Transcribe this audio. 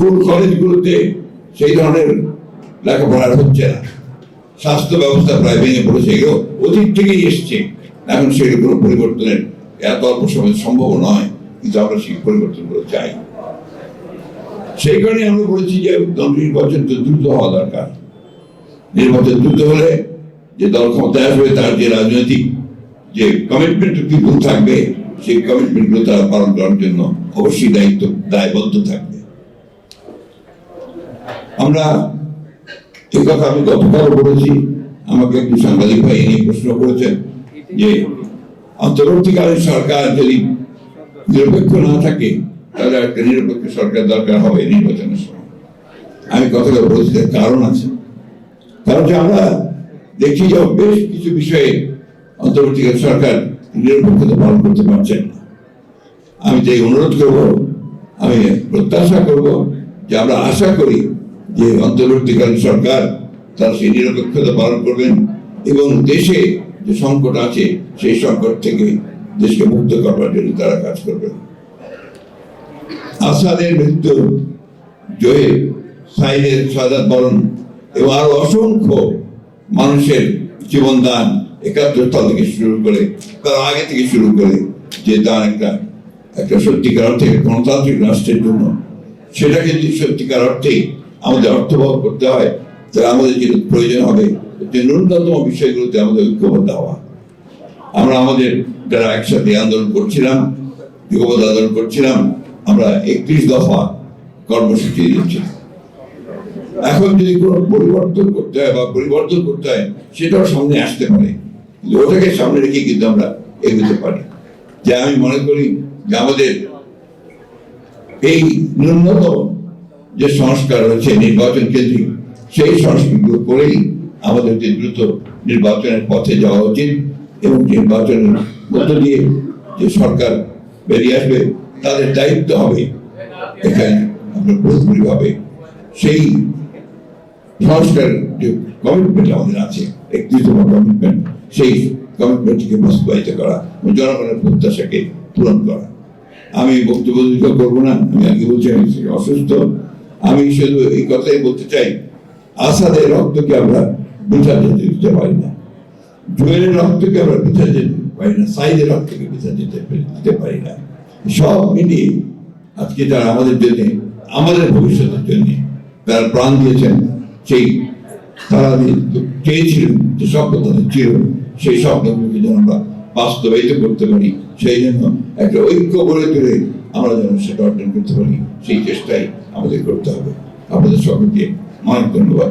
School, কলেজগুলোতে সেই ধরনের লেখাপড়া হচ্ছে না। স্বাস্থ্য ব্যবস্থা প্রায় ভেঙে পড়েছে, এগুলো অতীত থেকেই এসছে। এখন সেগুলো কোনো পরিবর্তনের এত অল্প সময় সম্ভব নয়, কিন্তু আমরা সেই পরিবর্তনগুলো চাই। সেই কারণে আমরা বলেছি যে নির্বাচন তো দ্রুত হওয়া দরকার। নির্বাচন দ্রুত হলে যে দল ক্ষমতায় আসবে, তার যে রাজনৈতিক যে কমিটমেন্ট পিপুল থাকবে, সেই কমিটমেন্টগুলো তারা পালন করার জন্য অবশ্যই দায়িত্ব, দায়বদ্ধ থাকবে। আমরা এই কথা আমি গতকাল বলেছি, আমাকে একটু সাংবাদিক ভাই এ নিয়ে প্রশ্ন করেছেন যে অন্তর্বর্তীকালীন সরকার যদি নিরপেক্ষ না থাকে, তাহলে একটা নিরপেক্ষ সরকার দরকার হবে নির্বাচনের সময়। আমি কথাটা বলছি কারণ আছে। কারণ যে আমরা দেখি যে বেশ কিছু বিষয়ে অন্তর্বর্তীকালীন সরকার নিরপেক্ষতা পালন করতে পারছেন না। আমি যে অনুরোধ করব, আমি প্রত্যাশা করব যে আমরা আশা করি যে অন্তর্বর্তীকালীন সরকার তার সেই নিরপেক্ষতা পালন করবেন এবং দেশে যে সংকট আছে, সেই সংকট থেকে দেশকে মুক্ত করবার জন্য তারা কাজ করবেন। আসাদের মৃত্যু, জয়ে সাইদের সাদাত বরণ এবং আরও অসংখ্য মানুষের জীবনদান একাত্তরতাল থেকে শুরু করে, তার আগে থেকে শুরু করে যে তার একটা একটা সত্যিকার অর্থে গণতান্ত্রিক রাষ্ট্রের জন্য। সেটাকে সত্যিকার অর্থে আমাদের অর্থবহ করতে হয়, তাহলে আমাদের যেটা প্রয়োজন হবে যে ন্যূনতম বিষয়গুলোতে আমাদের ঐক্যবদ্ধ হওয়া। আমরা আমাদের যারা একসাথে আন্দোলন করছিলাম যুগপথ আন্দোলন করছিলাম, আমরা একত্রিশ দফা কর্মসূচি দিচ্ছি এখন যদি কোনো পরিবর্তন করতে হয় বা পরিবর্তন করতে হয়, সেটাও সামনে আসতে পারে। ওটাকে সামনে রেখে কিন্তু আমরা এগোতে পারি। যে আমি মনে করি যে আমাদের এই ন্যূনতম যে সংস্কার রয়েছে নির্বাচন কেন্দ্রিক, সেই সংস্কৃতিগুলো করেই আমাদেরকে দ্রুত নির্বাচনের পথে যাওয়া উচিত এবং নির্বাচনের মধ্য দিয়ে যে সরকার বেরিয়ে আসবে, তাদের দায়িত্ব হবে এখানে আমরা পুরোপুরিভাবে সেই সংস্কার যে কমিটমেন্ট আমাদের আছে একত্রিশতম কমিটমেন্ট সেই কমিটমেন্টকে বাস্তবায়িত করা জনগণের প্রত্যাশাকে পূরণ করা। আমি বক্তব্য করব না, আমি আগে বলছি আমি অসুস্থ আমি শুধু এই কথাই বলতে চাই, আসাদের রক্তকে আমরা বৃথা যেতে দিতে পারি না। জুয়েলের রক্তকে আমরা বৃথা যেতে পারি না, সাইদের রক্তকে বৃথা যেতে দিতে পারি না। সব মিলিয়ে আজকে যারা আমাদের জন্য, আমাদের ভবিষ্যতের জন্য তারা প্রাণ দিয়েছেন, সেই তারা চেয়েছিলেন যে স্বপ্ন তাদের ছিল, সেই স্বপ্নগুলোকে যেন আমরা বাস্তবায়িত করতে পারি, সেই জন্য একটা ঐক্য গড়ে তুলে আমরা যেন সেটা অর্জন করতে পারি, সেই চেষ্টাই আমাদের করতে হবে আপনাদের সকলকে অনেক ধন্যবাদ।